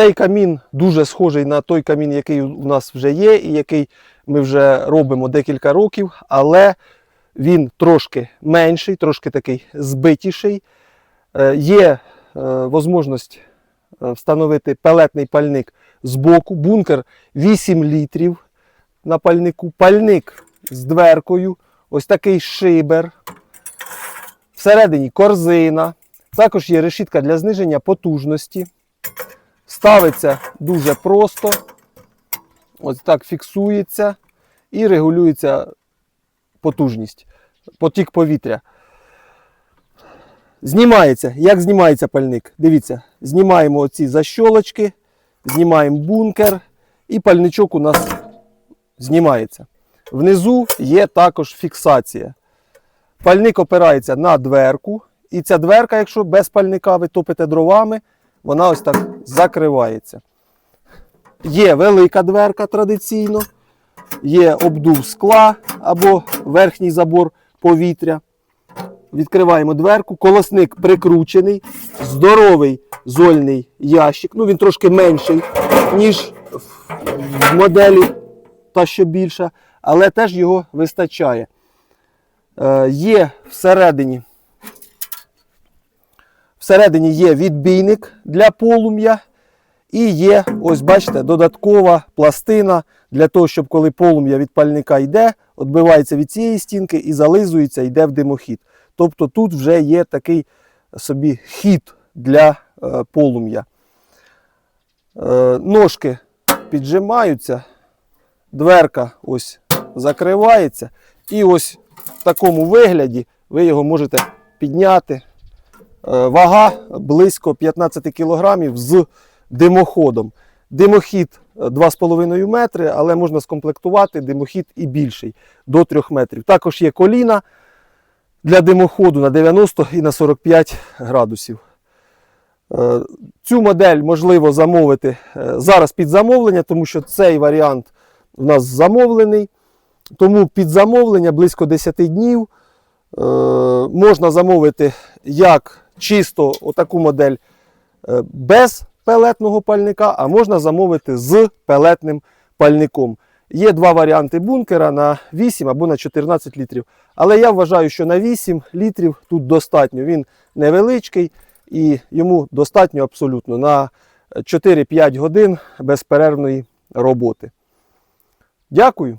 Цей камін дуже схожий на той камін, який у нас вже є, і який ми вже робимо декілька років, але він трошки менший, трошки такий збитіший. Е, Є е, можливість е, встановити пелетний пальник з боку. Бункер 8 літрів на пальнику. Пальник з дверкою. Ось такий шибер. Всередині корзина. Також є решітка для зниження потужності. Ставиться дуже просто. Ось так фіксується і регулюється потужність, потік повітря. Знімається. Як знімається пальник? Дивіться, знімаємо оці защолочки, знімаємо бункер, і пальничок у нас знімається. Внизу є також фіксація. Пальник опирається на дверку, і ця дверка, якщо без пальника ви топите дровами, вона ось так закривається. Є велика дверка традиційно, є обдув скла або верхній забор повітря. Відкриваємо дверку, колосник прикручений, здоровий зольний ящик. Ну, він трошки менший, ніж в моделі та що більша, але теж його вистачає. Е, є всередині, всередині є відбійник для полум'я. І є, ось бачите, додаткова пластина для того, щоб коли полум'я від пальника йде, відбивається від цієї стінки і зализується, йде в димохід. Тобто тут вже є такий собі хід для е, полум'я. Е, ножки піджимаються, дверка ось закривається. І ось в такому вигляді ви його можете підняти. Е, вага близько 15 кг з димоходом. Димохід е, 2,5 метри, але можна скомплектувати димохід і більший до 3 метрів. Також є коліна для димоходу на 90 і на 45 градусів. Е, Цю модель можливо замовити е, зараз під замовлення, тому що цей варіант у нас замовлений. Тому під замовлення близько 10 днів е, можна замовити як чисто отаку модель е, без пелетного пальника, а можна замовити з пелетним пальником. Є два варіанти бункера на 8 або на 14 літрів. Але я вважаю, що на 8 літрів тут достатньо. Він невеличкий і йому достатньо абсолютно на 4-5 годин безперервної роботи. Дякую.